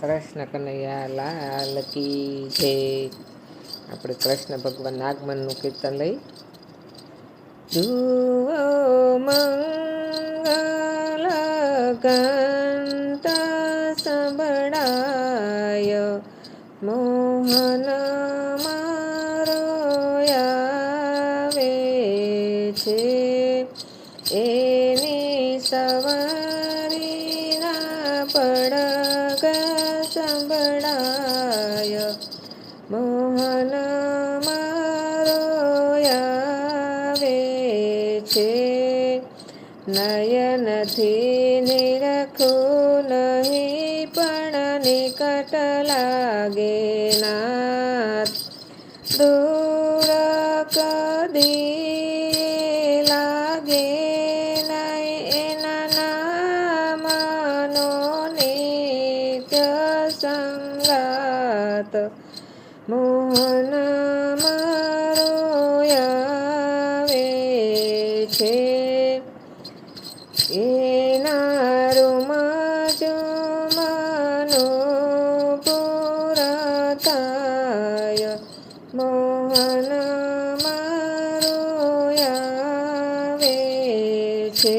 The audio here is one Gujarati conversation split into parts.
કૃષ્ણ કનૈયા લાલ કી આપણે કૃષ્ણ ભગવાન આગમનનું કીર્તન લઈ. જુઓ મંગલ ગંત સંભળાય, મોહન મારો આવે છે. એની સવારીના પડગ સંભળાય મોહન મારો આવે છે નયનથી નિરખું નહીં પણ નિકટ લાગે નાથ દૂર કદી મોહન મારો આવે છે. એના માનો પુરતાય મોહન મારો આવે છે.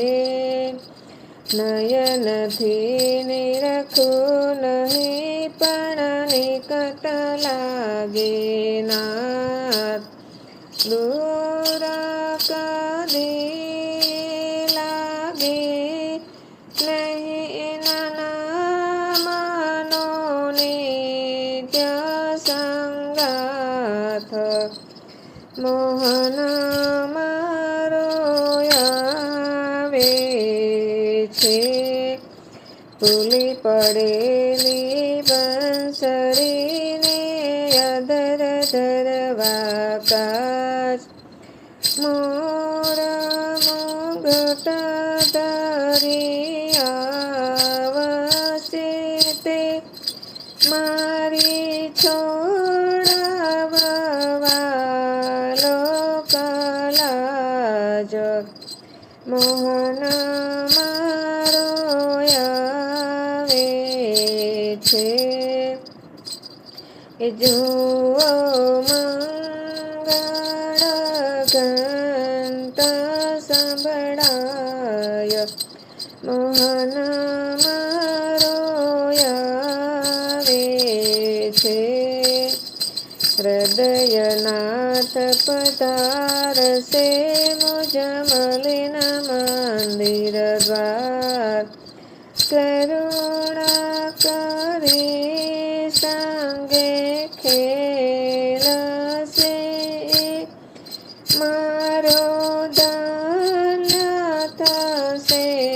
નયનથી નિરખું નહીં પણ નિકટ લાગે નાથ દૂર કદી લાગે નહીં નામનો નિત્ય સંગાથ મોહન મારો આવે છે ભૂલી પડેલી મોર મુગટ ધરી આવશે તે મારી છોડાવવાલો કલાજ મોહન મારો આવે છે એ જુઓ ગંત સંભળાય. મોહન મારો આવે છે. હૃદયનાથ પધારશે મુજ મલિન મંદિર દ્વાર. કરુણા કરી સંગે ખેલશે पे